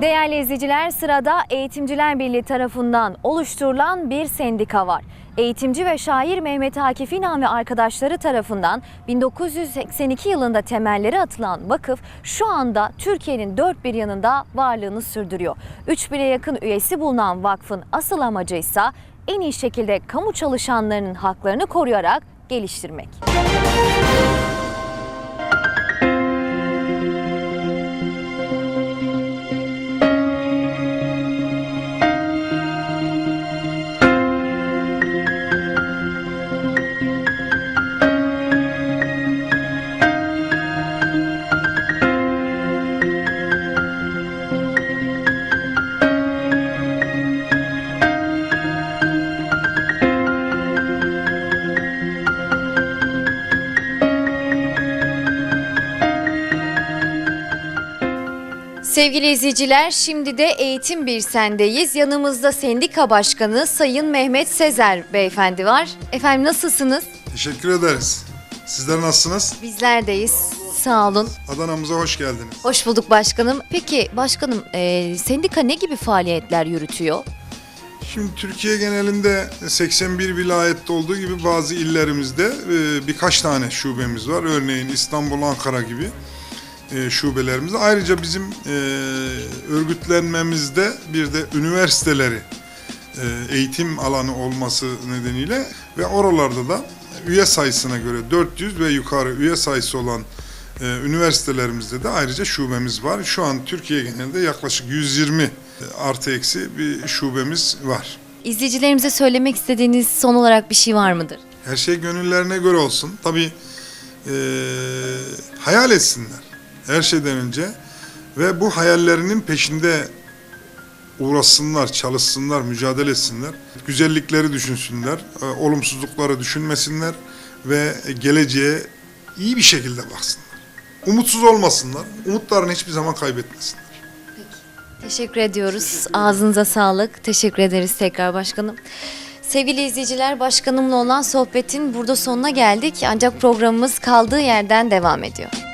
Değerli izleyiciler sırada Eğitimciler Birliği tarafından oluşturulan bir sendika var. Eğitimci ve şair Mehmet Akif İnan ve arkadaşları tarafından 1982 yılında temelleri atılan vakıf şu anda Türkiye'nin dört bir yanında varlığını sürdürüyor. 3000'e yakın üyesi bulunan vakfın asıl amacı ise en iyi şekilde kamu çalışanlarının haklarını koruyarak geliştirmek. Sevgili izleyiciler, şimdi de Eğitim Bir Sen'deyiz. Yanımızda sendika başkanı Sayın Mehmet Sezer beyefendi var. Efendim nasılsınız? Teşekkür ederiz. Sizler nasılsınız? Bizlerdeyiz. Sağ olun. Adana'mıza hoş geldiniz. Hoş bulduk başkanım. Peki başkanım, e, sendika ne gibi faaliyetler yürütüyor? Şimdi Türkiye genelinde 81 vilayette olduğu gibi bazı illerimizde e, birkaç tane şubemiz var. Örneğin İstanbul, Ankara gibi e, şubelerimizde. Ayrıca bizim e, örgütlenmemizde bir de üniversiteleri e, eğitim alanı olması nedeniyle ve oralarda da üye sayısına göre 400 ve yukarı üye sayısı olan e, üniversitelerimizde de ayrıca şubemiz var. Şu an Türkiye genelinde yaklaşık 120 artı eksi bir şubemiz var. İzleyicilerimize söylemek istediğiniz son olarak bir şey var mıdır? Her şey gönüllerine göre olsun. Tabii e, hayal etsinler her şeyden önce ve bu hayallerinin peşinde uğraşsınlar, çalışsınlar, mücadele etsinler. Güzellikleri düşünsünler, e, olumsuzlukları düşünmesinler ve geleceğe iyi bir şekilde baksınlar. Umutsuz olmasınlar, umutlarını hiçbir zaman kaybetmesinler. Teşekkür ediyoruz. Ağzınıza sağlık. Teşekkür ederiz tekrar başkanım. Sevgili izleyiciler, başkanımla olan sohbetin burada sonuna geldik. Ancak programımız kaldığı yerden devam ediyor.